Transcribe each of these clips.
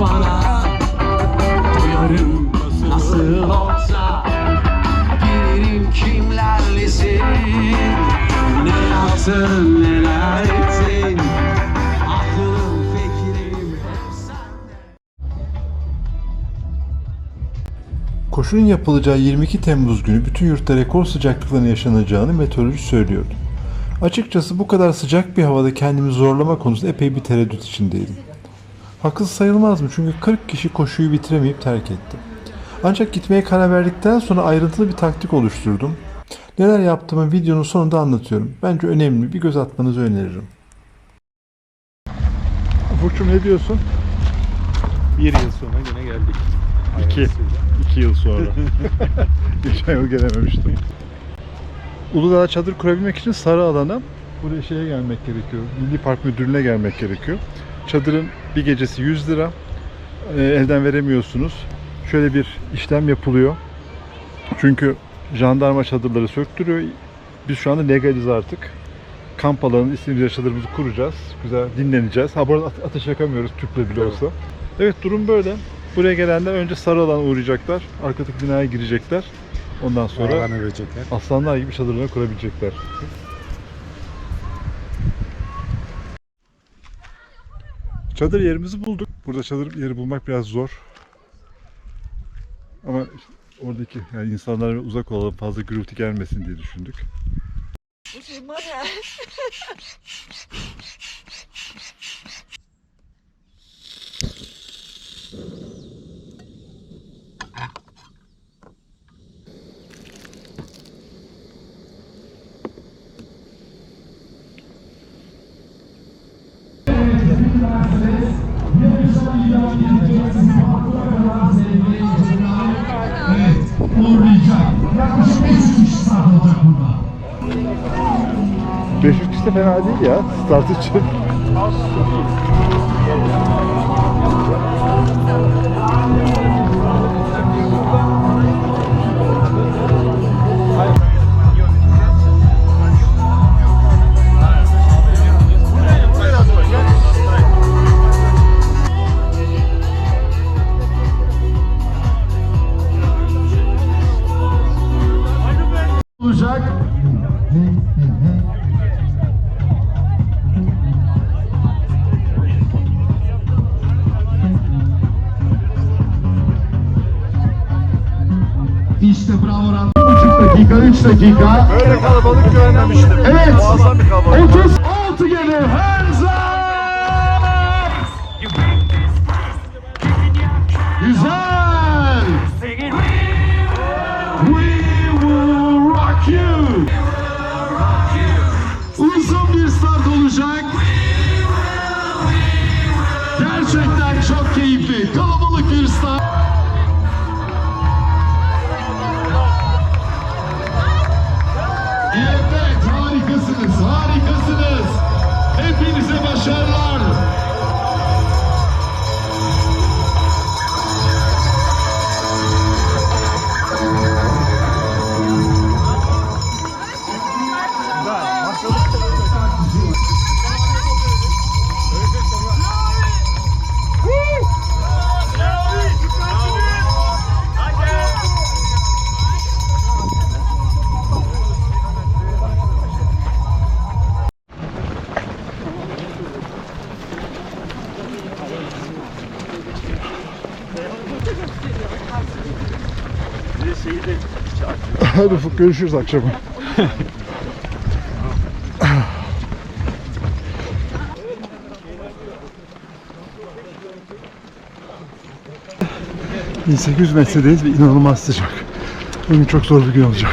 bana. Duyarım nasıl olsa. Girerim kimlerlesin Ne yaptın neler ettin. Aklım fikrim Koşunun yapılacağı 22 Temmuz günü bütün yurtta rekor sıcaklıkların yaşanacağını meteoroloji söylüyordu. Açıkçası bu kadar sıcak bir havada kendimi zorlama konusunda epey bir tereddüt içindeydim. Haksız sayılmaz mı? Çünkü 40 kişi koşuyu bitiremeyip terk etti. Ancak gitmeye karar verdikten sonra ayrıntılı bir taktik oluşturdum. Neler yaptığımı videonun sonunda anlatıyorum. Bence önemli. Bir göz atmanızı öneririm. Burçum ne diyorsun? Bir yıl sonra yine geldik. İki. İki yıl sonra. Geçen yıl gelememiştim. Uludağ'a çadır kurabilmek için sarı alana buraya şeye gelmek gerekiyor. Milli Park Müdürlüğü'ne gelmek gerekiyor. Çadırın bir gecesi 100 lira. Ee, elden veremiyorsunuz. Şöyle bir işlem yapılıyor. Çünkü jandarma çadırları söktürüyor. Biz şu anda legaliz artık. Kamp alanında istediğimiz çadırımızı kuracağız. Güzel dinleneceğiz. Ha bu arada ate- ateş yakamıyoruz tüple bile olsa. Evet durum böyle. Buraya gelenler önce sarı alana uğrayacaklar. Arkadaki binaya girecekler. Ondan sonra aslanlar gibi çadırlarını kurabilecekler. Çadır yerimizi bulduk. Burada çadır yeri bulmak biraz zor. Ama oradaki yani insanlara uzak olalım fazla gürültü gelmesin diye düşündük. uğurlayacak. fena değil ya start için. Dakika, 3 dakika. Böyle kalabalık görmemiştim. Evet. Muazzam bir kalabalık. 36 gelir. Hands up. Güzel. Hadi Ufuk görüşürüz akşama. ...1800 metredeyiz ve inanılmaz sıcak. Bugün çok zor bir gün olacak.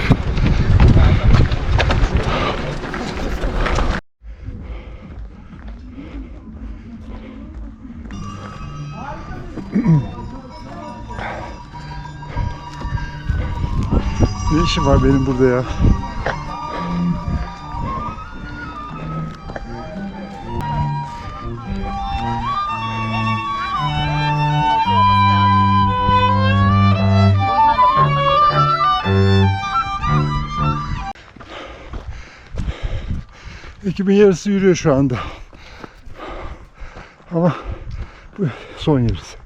İşim var benim burada ya? Ekibin yarısı yürüyor şu anda. Ama bu son yarısı.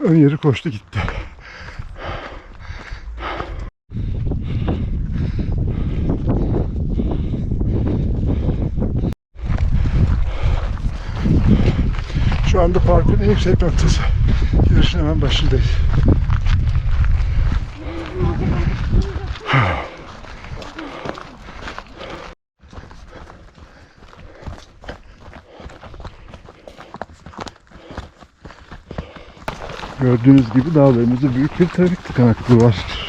Ön yeri koştu gitti. Anda parkın en yüksek noktası. Yarışın hemen başındayız. Gördüğünüz gibi dağlarımızda büyük bir trafik tıkanıklığı var.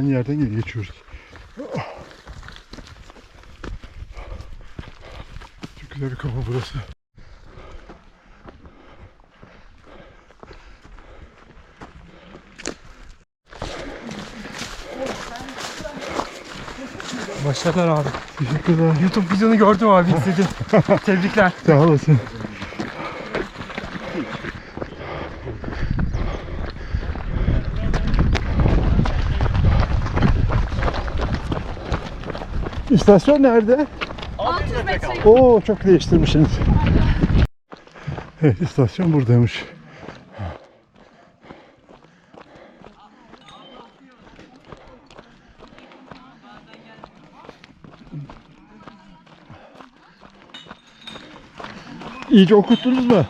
Aynı yerden geri geçiyoruz. Çok güzel bir kafa burası. Başarılar abi. Teşekkürler. YouTube videonu gördüm abi izledim. Tebrikler. Sağ olasın. İstasyon nerede? 600 metre Oo çok değiştirmişsiniz. Evet istasyon buradaymış. İyice okuttunuz mu?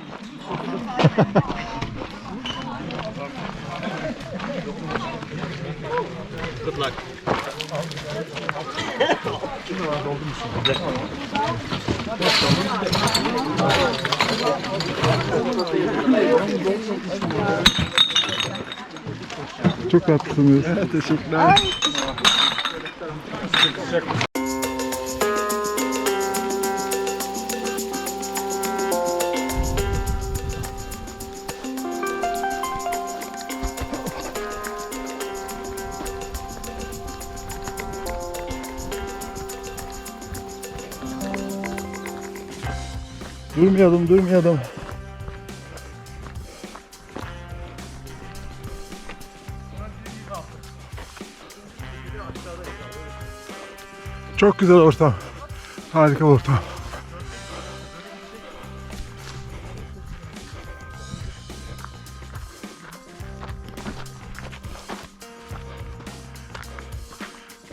Çok tatlısınız. Teşekkürler. Durmayalım, durmayalım. Çok güzel ortam. Harika ortam.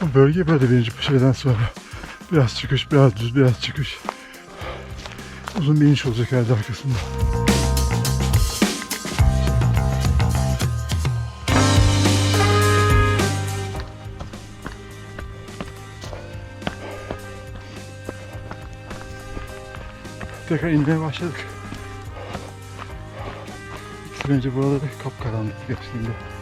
Bu bölge böyle birinci şeyden sonra. Biraz çıkış, biraz düz, biraz çıkış. Uzun bir iniş olacak herhalde arkasında. Tekrar inmeye başladık. İki önce buraları kapkaranlık geçtiğinde.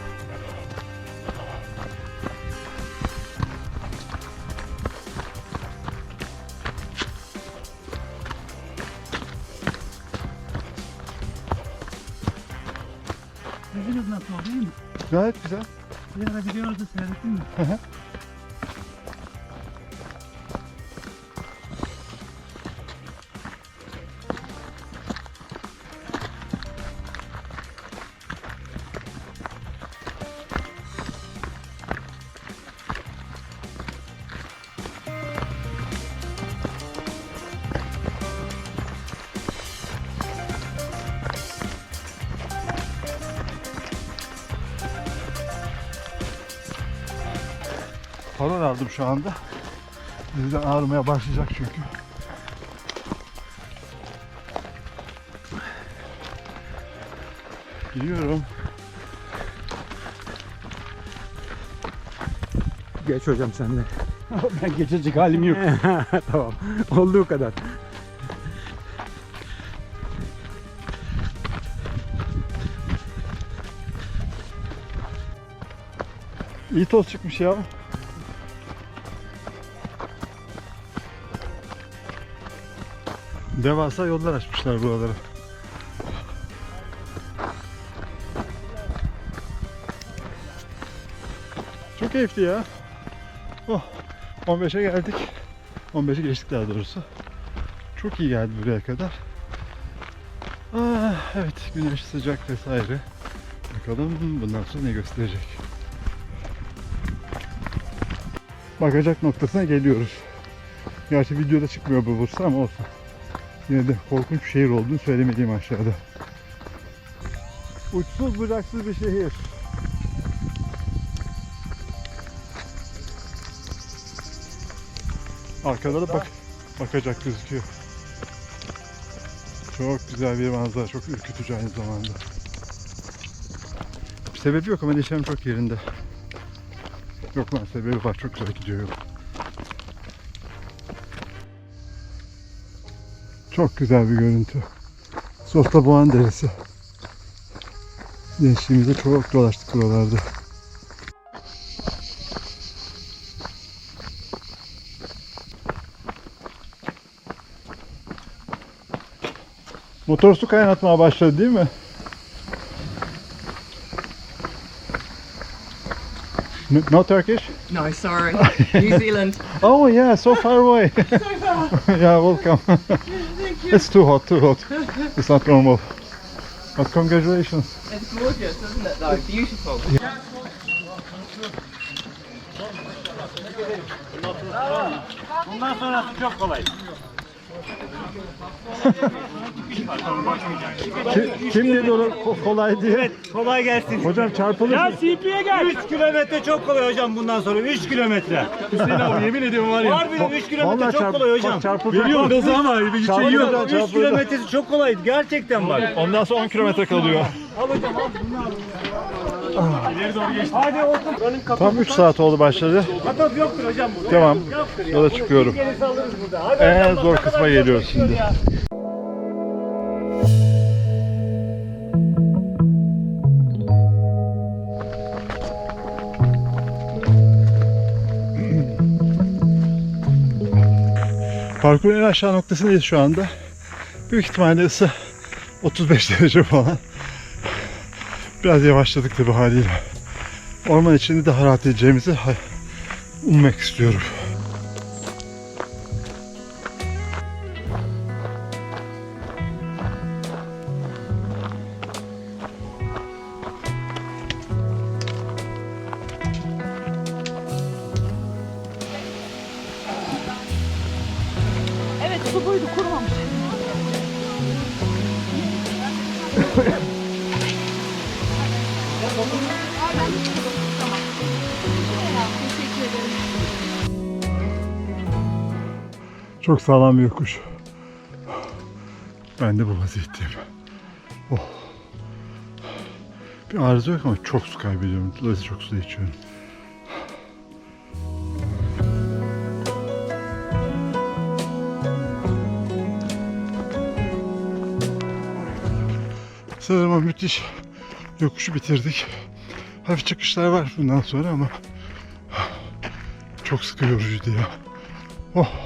Dediniz nasıl oldu değil mi? Gayet güzel. Bir ara gidiyoruz da seyrettin mi? Aldım şu anda. Bizden ağrımaya başlayacak çünkü. Gidiyorum. Geç hocam sen de. ben geçecek halim yok. tamam. Olduğu kadar. İyi toz çıkmış ya. Devasa yollar açmışlar buralara. Çok keyifli ya. Oh, 15'e geldik. 15'i geçtik daha doğrusu. Çok iyi geldi buraya kadar. Ah, evet güneş sıcak vesaire. Bakalım bundan sonra ne gösterecek. Bakacak noktasına geliyoruz. Gerçi videoda çıkmıyor bu Bursa ama olsun. Yine de korkunç bir şehir olduğunu söylemeliyim aşağıda. Uçsuz bucaksız bir şehir. Arkada da bak bakacak gözüküyor. Çok güzel bir manzara, çok ürkütücü aynı zamanda. Bir sebebi yok ama neşem çok yerinde. Yok lan sebebi var, çok güzel gidiyor yol. Çok güzel bir görüntü. Softa Boğan Deresi. Gençliğimizde çok dolaştık buralarda. Motor su kaynatmaya başladı değil mi? N- No Turkish? No, sorry. New Zealand. Oh yeah, so far away. yeah, welcome. It's too hot, too hot. It's not normal. But congratulations. It's gorgeous, isn't it, though? Beautiful. Bundan sonrası çok kolay. Kim, kim dedi onu ko- kolay diye? Evet kolay gelsin. Hocam çarpılır. Ya CP'ye gel. 3 kilometre çok kolay hocam bundan sonra 3 kilometre. Hüseyin abi yemin ediyorum var Harbiden 3 kilometre çok kolay hocam. Çarpılacak. Veriyorum gazı ama bir şey Çarpılacak, yok. 3 çarpılacak. kilometresi çok kolay gerçekten bak. Ondan sonra 10 kilometre kalıyor. Hadi. Tam 3 saat oldu başladı. Katot yoktur hocam burada. Tamam. Yola çıkıyorum. En hocam, zor kısma geliyoruz şimdi. Parkurun en aşağı noktasındayız şu anda. Büyük ihtimalle ısı 35 derece falan. Biraz yavaşladık tabi haliyle. Orman içinde daha rahat edeceğimizi ummak istiyorum. Çok sağlam bir yokuş. Ben de bu vaziyetteyim. Oh. Bir arıza yok ama çok su kaybediyorum. Dolayısıyla çok su da içiyorum. Sanırım o müthiş yokuşu bitirdik. Hafif çıkışlar var bundan sonra ama çok sıkı yorucuydu ya. Oh.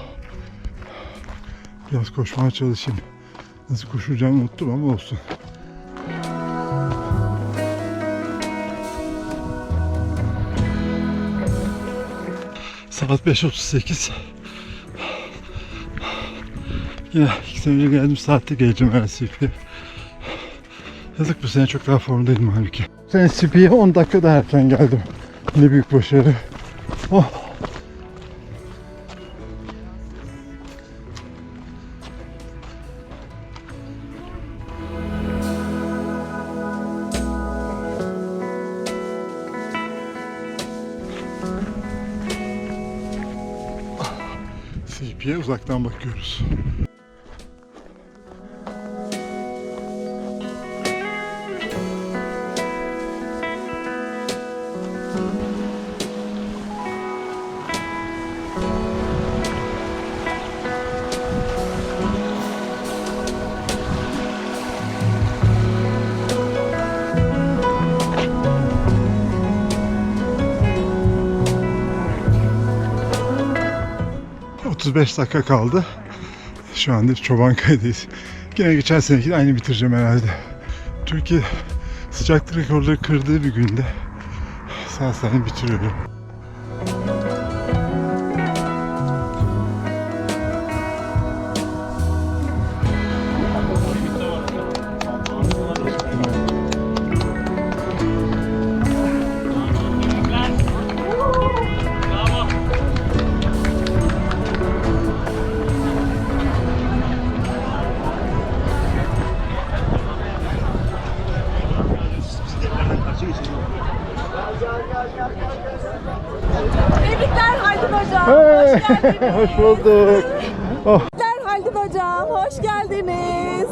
Biraz koşmaya çalışayım. Nasıl koşacağımı unuttum ama olsun. Saat 5.38. Yine iki sene önce geldim saatte geleceğim her CP'ye. Yazık bu sene çok daha formdaydım halbuki. Bu sene CP'ye 10 dakika daha erken geldim. Ne büyük başarı. Oh. CP'ye uzaktan bakıyoruz. ...35 dakika kaldı. Şu anda Çobankaya'dayız. Yine geçen seneki de aynı bitireceğim herhalde. Türkiye sıcaklık rekorları kırdığı bir günde sağ salim bitiriyorum. Hoş bulduk. Haldun hocam, hoş geldiniz.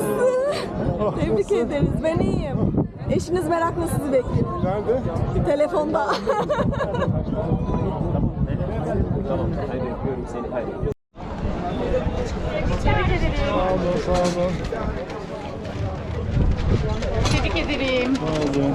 Tebrik ederiz, ben iyiyim. Eşiniz merakla sizi bekliyor. Nerede? Telefonda. Sağ olun, sağ olun. Tebrik ederim. Sağ olun.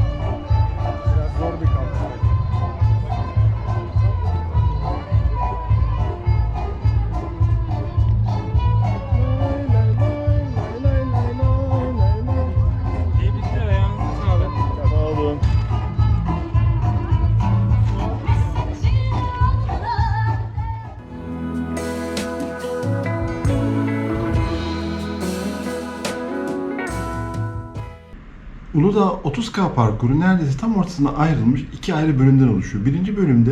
Uludağ 30K parkuru neredeyse tam ortasına ayrılmış iki ayrı bölümden oluşuyor. Birinci bölümde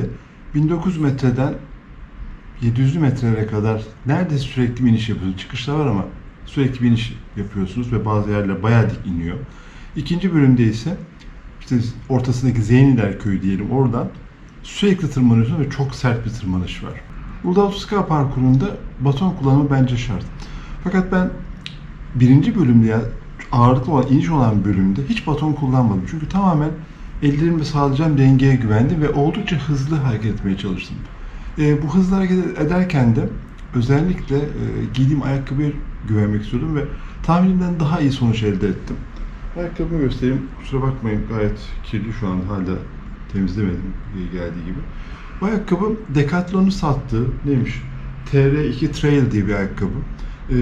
1900 metreden 700 metrelere kadar neredeyse sürekli bir iniş yapıyorsunuz. Çıkışlar var ama sürekli bir iniş yapıyorsunuz ve bazı yerler bayağı dik iniyor. İkinci bölümde ise işte ortasındaki Zeyniler köyü diyelim oradan sürekli tırmanıyorsunuz ve çok sert bir tırmanış var. Uludağ 30K parkurunda baton kullanımı bence şart. Fakat ben birinci bölümde ya ağırlıklı olan, iniş olan bölümde hiç baton kullanmadım. Çünkü tamamen ellerimle sağlayacağım dengeye güvendim ve oldukça hızlı hareket etmeye çalıştım. Ee, bu hızlı hareket ederken de özellikle e, giydiğim ayakkabıya güvenmek istiyordum ve tahminimden daha iyi sonuç elde ettim. Ayakkabımı göstereyim. Kusura bakmayın gayet kirli şu an hala temizlemedim e, geldiği gibi. Bu ayakkabı Decathlon'un sattığı neymiş? TR2 Trail diye bir ayakkabı. Ee,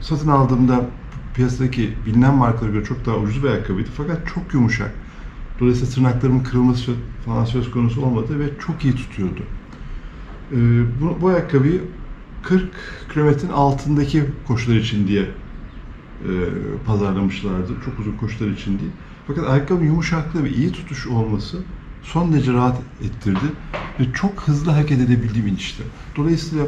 satın aldığımda piyasadaki bilinen markalara göre çok daha ucuz bir ayakkabıydı fakat çok yumuşak. Dolayısıyla tırnaklarımın kırılması falan söz konusu olmadı ve çok iyi tutuyordu. Ee, bu, bu ayakkabıyı 40 kilometrenin altındaki koşular için diye e, pazarlamışlardı. Çok uzun koşular için değil. Fakat ayakkabının yumuşaklığı ve iyi tutuş olması son derece rahat ettirdi ve çok hızlı hareket edebildiğim inişti. Dolayısıyla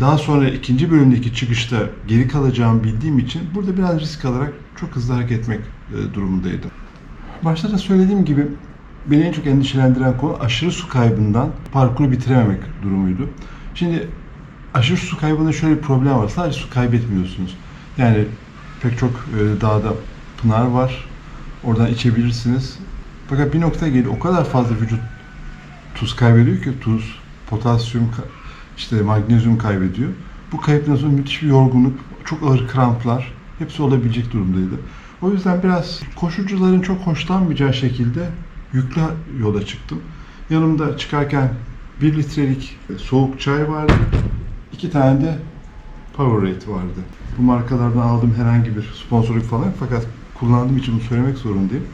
daha sonra ikinci bölümdeki çıkışta geri kalacağımı bildiğim için burada biraz risk alarak çok hızlı hareket etmek e, durumundaydım. Başta da söylediğim gibi beni en çok endişelendiren konu aşırı su kaybından parkuru bitirememek durumuydu. Şimdi aşırı su kaybında şöyle bir problem var. Sadece su kaybetmiyorsunuz. Yani pek çok e, dağda pınar var. Oradan içebilirsiniz. Fakat bir nokta geliyor. O kadar fazla vücut tuz kaybediyor ki tuz, potasyum, işte magnezyum kaybediyor. Bu kayıptan sonra müthiş bir yorgunluk, çok ağır kramplar hepsi olabilecek durumdaydı. O yüzden biraz koşucuların çok hoşlanmayacağı şekilde yüklü yola çıktım. Yanımda çıkarken bir litrelik soğuk çay vardı. iki tane de Powerade vardı. Bu markalardan aldığım herhangi bir sponsorluk falan fakat kullandığım için bunu söylemek zorundayım.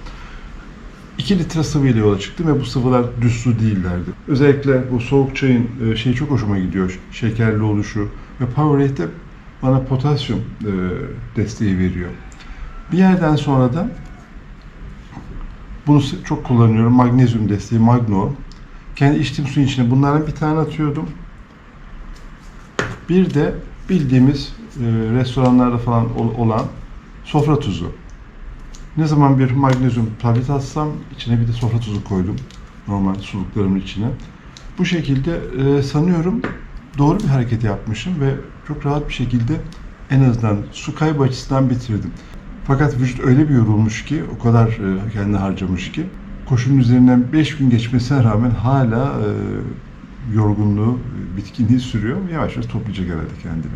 2 litre sıvıyla yola çıktım ve bu sıvılar düz su değillerdi. Özellikle bu soğuk çayın e, şeyi çok hoşuma gidiyor. Şekerli oluşu ve Powerade de bana potasyum e, desteği veriyor. Bir yerden sonra da bunu çok kullanıyorum. Magnezyum desteği Magno. Kendi içtiğim suyun içine bunlardan bir tane atıyordum. Bir de bildiğimiz e, restoranlarda falan ol- olan sofra tuzu. Ne zaman bir magnezyum tablet atsam içine bir de sofra tuzu koydum. Normal suluklarımın içine. Bu şekilde e, sanıyorum doğru bir hareket yapmışım ve çok rahat bir şekilde en azından su kaybı açısından bitirdim. Fakat vücut öyle bir yorulmuş ki, o kadar e, kendini harcamış ki, koşunun üzerinden 5 gün geçmesine rağmen hala e, yorgunluğu, bitkinliği sürüyor. Yavaş yavaş toplayacak herhalde kendini.